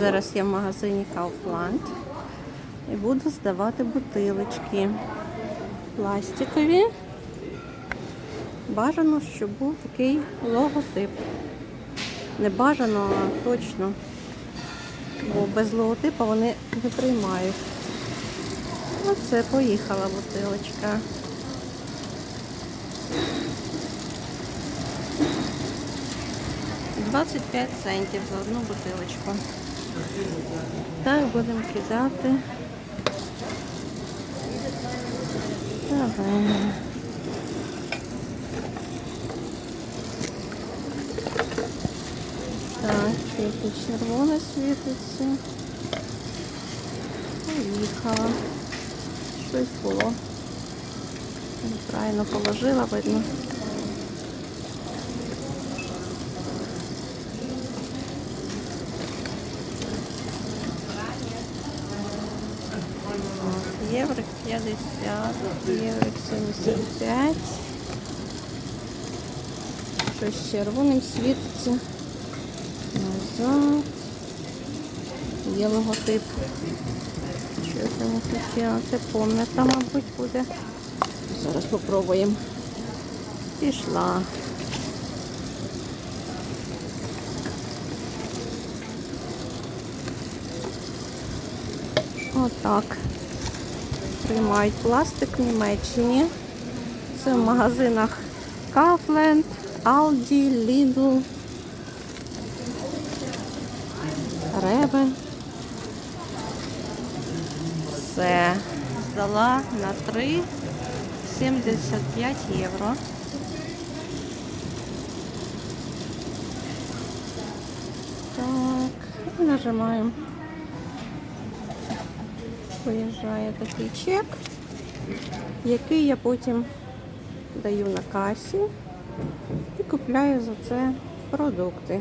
Зараз я в магазині Kaufland і буду здавати бутилочки пластикові. Бажано, щоб був такий логотип. Не бажано, а точно. Бо без логотипа вони не приймають. Оце поїхала бутилочка. Двадцять п'ять центів за одну бутилочку. Так, будемо кидати. Давай. Так, тільки червоне світиться. Поїхала. Щось було. Неправильно положила, видно. Євро 50, євро 75. Щось червоним світиться. Назад. Є логотип. Що там хотіла? Це комната, мабуть, буде. Зараз попробуємо. Пішла. Отак. Приймають пластик в Німеччині. Це в магазинах Kaufland, Aldi, Lidl. Реби. Все. Здала на 3,75 євро. Так, нажимаємо. Виїжджає такий чек, який я потім даю на касі і купляю за це продукти.